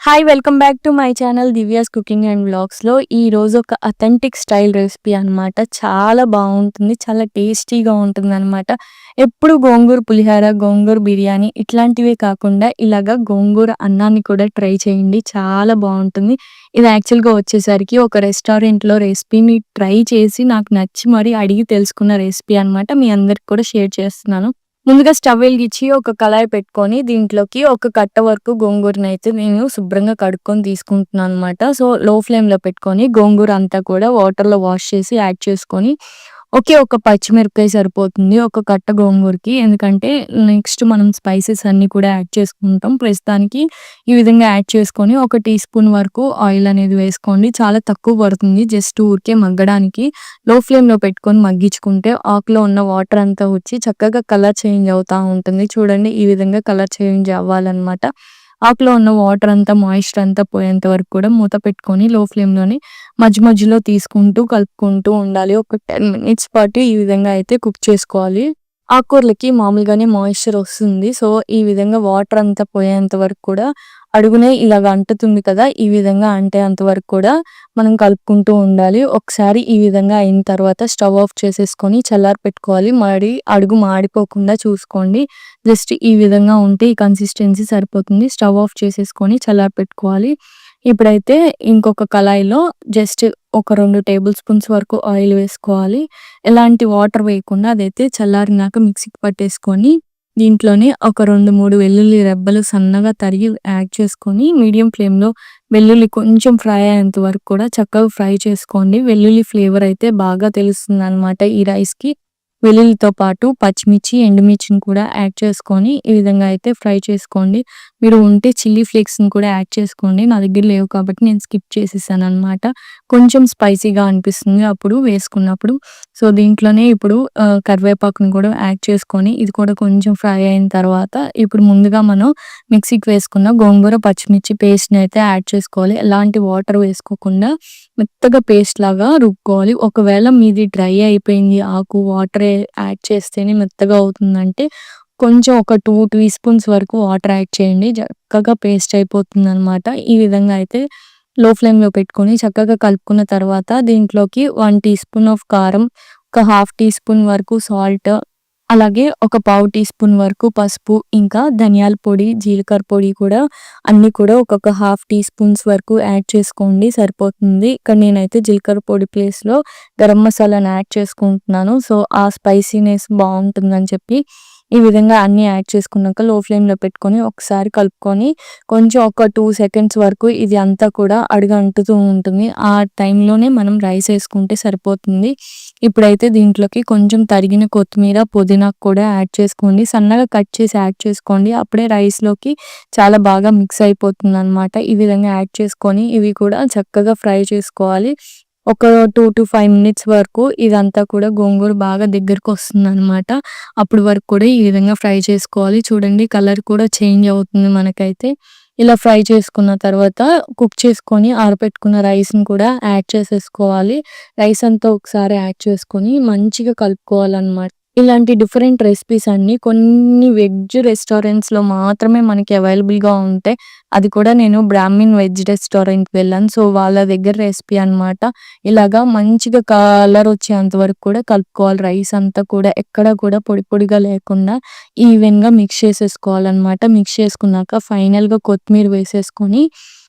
Hi welcome back to my channel Divya's cooking and వ్లాగ్స్లో ఈ రోజు ఒక అథెంటిక్ స్టైల్ రెసిపీ అన్నమాట. చాలా బాగుంటుంది చాలా టేస్టీగా ఉంటుంది అనమాట ఎప్పుడు గోంగూర పులిహార గోంగూర బిర్యానీ ఇట్లాంటివే కాకుండా ఇలాగా గోంగూర అన్నాన్ని కూడా ట్రై చేయండి. చాలా బాగుంటుంది. ఇది యాక్చువల్గా వచ్చేసరికి ఒక రెస్టారెంట్లో రెసిపీని ట్రై చేసి నాకు నచ్చి మరీ అడిగి తెలుసుకున్న రెసిపీ అన్నమాట. మీ అందరికి కూడా షేర్ చేస్తున్నాను. ముందుగా స్టవ్ వెలిగించి ఒక కళాయి పెట్టుకొని దీంట్లోకి ఒక కట్ట వరకు గోంగూరని అయితే నేను శుభ్రంగా కడుక్కొని తీసుకుంటున్నాను అనమాట సో లో ఫ్లేమ్లో పెట్టుకొని గోంగూర అంతా కూడా వాటర్లో వాష్ చేసి యాడ్ చేసుకొని ఒకే ఒక పచ్చిమిరపకాయ సరిపోతుంది ఒక కట్ట గోంగూరకి. ఎందుకంటే నెక్స్ట్ మనం స్పైసెస్ అన్ని కూడా యాడ్ చేసుకుంటాం. ప్రస్తుతానికి ఈ విధంగా యాడ్ చేసుకొని ఒక టీ స్పూన్ వరకు ఆయిల్ అనేది వేసుకోండి. చాలా తక్కువ పడుతుంది. జస్ట్ ఊరికే మగ్గడానికి లో ఫ్లేమ్లో పెట్టుకొని మగ్గించుకుంటే ఆకులో ఉన్న వాటర్ అంతా వచ్చి చక్కగా కలర్ చేంజ్ అవుతూ ఉంటుంది. చూడండి ఈ విధంగా కలర్ చేంజ్ అవ్వాలన్నమాట. ఆకులో ఉన్న వాటర్ అంతా మాయిశ్చర్ అంతా పోయేంత వరకు కూడా మూత పెట్టుకొని లో ఫ్లేమ్లోని మధ్య మధ్యలో తీసుకుంటూ కలుపుకుంటూ ఉండాలి. ఒక టెన్ మినిట్స్ పాటు ఈ విధంగా అయితే కుక్ చేసుకోవాలి. ఆకుకూరలకి మామూలుగానే మాయిశ్చర్ వస్తుంది. సో ఈ విధంగా వాటర్ అంతా పోయేంత వరకు కూడా అడుగునే ఇలాగ అంటుతుంది కదా ఈ విధంగా అంటే అంతవరకు కూడా మనం కలుపుకుంటూ ఉండాలి. ఒకసారి ఈ విధంగా అయిన తర్వాత స్టవ్ ఆఫ్ చేసేసుకొని చల్లారి పెట్టుకోవాలి. మాడి అడుగు మాడిపోకుండా చూసుకోండి. జస్ట్ ఈ విధంగా ఉంటే ఈ కన్సిస్టెన్సీ సరిపోతుంది. స్టవ్ ఆఫ్ చేసేసుకొని చల్లారి పెట్టుకోవాలి. ఇప్పుడైతే ఇంకొక కళాయిలో జస్ట్ ఒక రెండు టేబుల్ స్పూన్స్ వరకు ఆయిల్ వేసుకోవాలి. ఎలాంటి వాటర్ వేయకుండా అదైతే చల్లారినాక మిక్సీకి పట్టేసుకొని దీంట్లోనే ఒక రెండు మూడు వెల్లుల్లి రెబ్బలు సన్నగా తరిగి యాడ్ చేసుకొని మీడియం ఫ్లేమ్లో వెల్లుల్లి కొంచెం ఫ్రై అయ్యేంత వరకు కూడా చక్కగా ఫ్రై చేసుకోండి. వెల్లుల్లి ఫ్లేవర్ అయితే బాగా తెలుస్తుంది అనమాట ఈ రైస్కి. వెల్లుల్లితో పాటు పచ్చిమిర్చి ఎండుమిర్చిని కూడా యాడ్ చేసుకొని ఈ విధంగా అయితే ఫ్రై చేసుకోండి. మీరు ఉంటే చిల్లీ ఫ్లేక్స్ని కూడా యాడ్ చేసుకోండి. నా దగ్గర లేవు కాబట్టి నేను స్కిప్ చేసేసాను అనమాట కొంచెం స్పైసీగా అనిపిస్తుంది అప్పుడు వేసుకున్నప్పుడు. సో దీంట్లోనే ఇప్పుడు కరివేపాకుని కూడా యాడ్ చేసుకొని ఇది కూడా కొంచెం ఫ్రై అయిన తర్వాత ఇప్పుడు ముందుగా మనం మిక్సీకి వేసుకున్న గోంగూర పచ్చిమిర్చి పేస్ట్ని అయితే యాడ్ చేసుకోవాలి. ఎలాంటి వాటర్ వేసుకోకుండా మెత్తగా పేస్ట్ లాగా రుబ్బుకోవాలి ఒకవేళ మీది డ్రై అయిపోయింది ఆకు వాటర్ యాడ్ చేస్తేనే మెత్తగా అవుతుందంటే కొంచెం ఒక టూ టీ స్పూన్స్ వరకు వాటర్ యాడ్ చేయండి. చక్కగా పేస్ట్ అయిపోతుంది అనమాట ఈ విధంగా అయితే లో ఫ్లేమ్లో పెట్టుకొని చక్కగా కలుపుకున్న తర్వాత దీంట్లోకి వన్ టీ స్పూన్ ఆఫ్ కారం ఒక హాఫ్ టీ స్పూన్ వరకు సాల్ట్ అలాగే ఒక పావు టీ స్పూన్ వరకు పసుపు ఇంకా ధనియాల పొడి జీలకర్ర పొడి కూడా అన్ని కూడా ఒక్కొక్క హాఫ్ టీ స్పూన్స్ వరకు యాడ్ చేసుకోండి సరిపోతుంది. ఇక్కడ నేనైతే జీలకర్ర పొడి ప్లేస్లో గరం మసాలాను యాడ్ చేసుకుంటున్నాను. సో ఆ స్పైసీనెస్ బాగుంటుందని చెప్పి ఈ విధంగా అన్ని యాడ్ చేసుకున్నాక లో ఫ్లేమ్లో పెట్టుకొని ఒకసారి కలుపుకొని కొంచెం ఒక టూ సెకండ్స్ వరకు ఇది అంతా కూడా అడుగు అంటుతూ ఉంటుంది. ఆ టైంలోనే మనం రైస్ వేసుకుంటే సరిపోతుంది. ఇప్పుడైతే దీంట్లోకి కొంచెం తరిగిన కొత్తిమీర పుదీనా కూడా యాడ్ చేసుకోండి. సన్నగా కట్ చేసి యాడ్ చేసుకోండి. అప్పుడే రైస్లోకి చాలా బాగా మిక్స్ అయిపోతుంది అనమాట ఈ విధంగా యాడ్ చేసుకొని ఇవి కూడా చక్కగా ఫ్రై చేసుకోవాలి. ఒక టూ టు ఫైవ్ మినిట్స్ వరకు ఇదంతా కూడా గోంగూర బాగా దగ్గరకు వస్తుంది అనమాట అప్పుడు వరకు కూడా ఈ విధంగా ఫ్రై చేసుకోవాలి. చూడండి కలర్ కూడా చేంజ్ అవుతుంది మనకైతే. ఇలా ఫ్రై చేసుకున్న తర్వాత కుక్ చేసుకొని ఆరబెట్టుకున్న రైస్ని కూడా యాడ్ చేసేసుకోవాలి. రైస్ అంతా ఒకసారి యాడ్ చేసుకొని మంచిగా కలుపుకోవాలన్నమాట. ఇలాంటి డిఫరెంట్ రెసిపీస్ అన్ని కొన్ని వెజ్ రెస్టారెంట్స్‌లో మాత్రమే మనకి అవైలబుల్‌గా ఉంటాయి. అది కూడా నేను బ్రాహ్మిన్ వెజ్ రెస్టారెంట్‌కి వెళ్ళాను. సో, వాళ్ళ దగ్గర రెసిపీ అనమాట. ఇలాగా మంచిగా కలర్ వచ్చేంత వరకు కూడా కలుపుకోవాలి. రైస్ అంతా కూడా ఎక్కడ కూడా పొడి పొడిగా లేకుండా ఈవెన్‌గా మిక్స్ చేసేసుకోవాలన్నమాట మిక్స్ చేసుకున్నాక ఫైనల్‌గా కొత్తిమీర వేసేసుకొని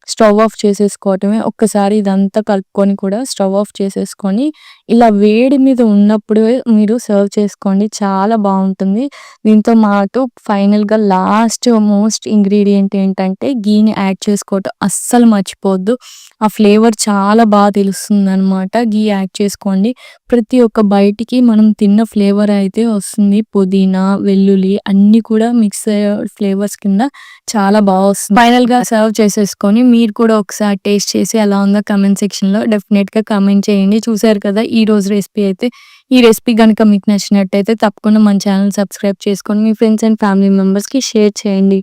స్టవ్ ఆఫ్ చేసేసుకోవటమే. ఒక్కసారి ఇదంతా కలుపుకొని కూడా స్టవ్ ఆఫ్ చేసేసుకొని ఇలా వేడి మీద ఉన్నప్పుడు మీరు సర్వ్ చేసుకోండి. చాలా బాగుంటుంది. దీంతో మాటు ఫైనల్గా లాస్ట్ మోస్ట్ ఇంగ్రీడియంట్ ఏంటంటే గీని యాడ్ చేసుకోవటం అస్సలు మర్చిపోవద్దు. ఆ ఫ్లేవర్ చాలా బాగా తెలుస్తుంది అనమాట గీ యాడ్ చేసుకోండి. ప్రతి ఒక్క బయటికి మనం తిన్న ఫ్లేవర్ అయితే వస్తుంది. పుదీనా వెల్లుల్లి అన్నీ కూడా మిక్స్ ఫ్లేవర్స్ కింద చాలా బాగా వస్తుంది. ఫైనల్గా సర్వ్ చేసేసుకొని మీరు కూడా ఒకసారి టేస్ట్ చేసి ఎలా ఉందో కమెంట్ సెక్షన్లో డెఫినెట్గా కమెంట్ చేయండి. చూసారు కదా ఈ రోజు రెసిపీ అయితే ఈ రెసిపీ కనుక మీకు నచ్చినట్టయితే తప్పకుండా మన ఛానల్ సబ్స్క్రైబ్ చేసుకొని మీ ఫ్రెండ్స్ అండ్ ఫ్యామిలీ మెంబర్స్కి షేర్ చేయండి.